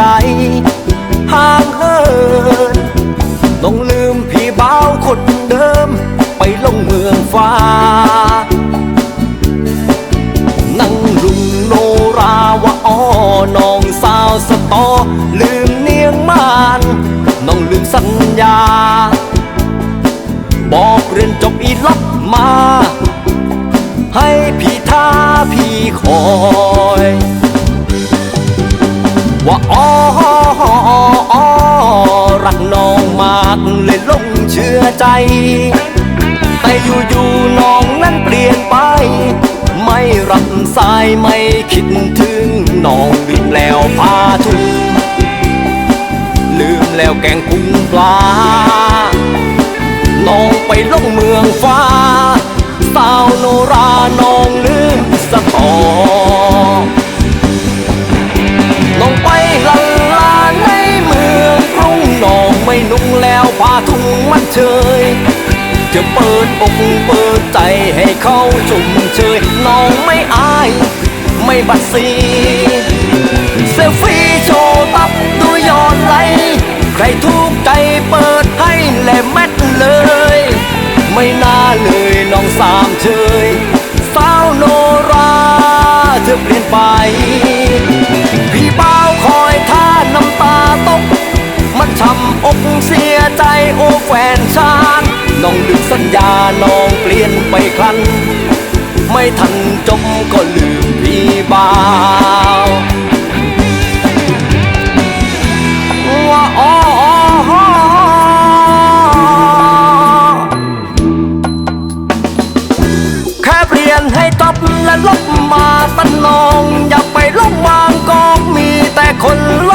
ใจห่างเหินต้องลืมพี่บ่าวคนเดิม ไปลงเมืองฟ้า นั่งลุงโนราว่าอ้อน้องสาวสตอ ลืมเนียงมานน้องลืมสัญญา บอกเรียนจบอีลับมา ให้พี่ท้าพี่คอย ว่าอ๋ออ๋อรักน้องมากเลยลงเชื่อใจ แต่อยู่ๆน้องนั้นเปลี่ยนไป ไม่รับสายไม่คิดถึงน้องลืมแล้วพาทุกลืมแล้วแกงกุ้งปลา น้องไปลงเมืองฟ้า สาวโนราน้องลืมสะทอ ทุ่งมันเชยจะเปิดอกเปิดใจให้เขาชุ่มเชยน้องไม่อาย ไม่บัดซีเซลฟี่โชว์ตับตัวยอน ใจโอ้แฟนชานน้องลืมสัญญาน้องเปลี่ยนไปครั้น ไม่ทันจบก็ลืมพี่บ่าวว่าอ๋อแค่เปลี่ยนให้จบและลบมาตันนอง อย่าไปลบวางกองมีแต่คนล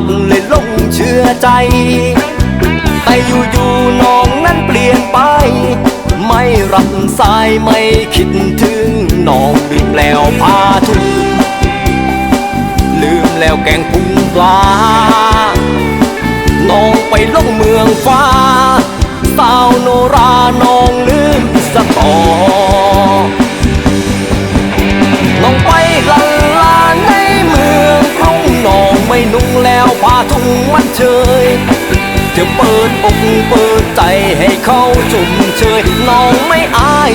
กเลยลงเชื่อใจ แต่อยู่ๆน้องนั้นเปลี่ยนไป ไม่รับสายไม่คิดถึงน้องลืมแล้วพาทุกลืมแล้วแกงพุงปลา น้องไปลงเมืองฟ้า ผ้าทุ่งมันเชยจะเปิดอกเปิดใจให้เขาชุ่มเชยน้องไม่อาย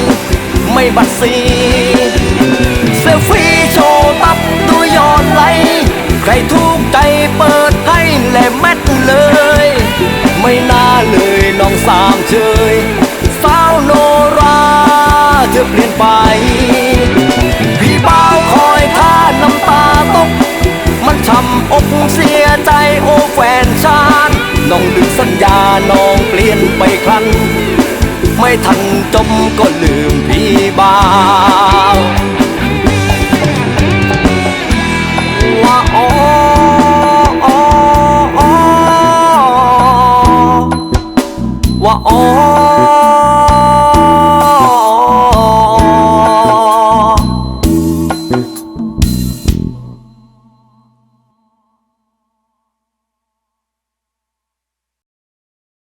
ไม่บัดสีเซลฟี่โชว์ตับตัวยอดไหลใครทุกข์ใจเปิดให้แหลมแมทเลย ไม่น่าเลยน้องสามเชยสาวโนราเธอเปลี่ยนไป ครั้นไม่ทันจมก็ลืมพี่บ่าวว่าอ๋ออ๋ออ๋อว่าอ๋อ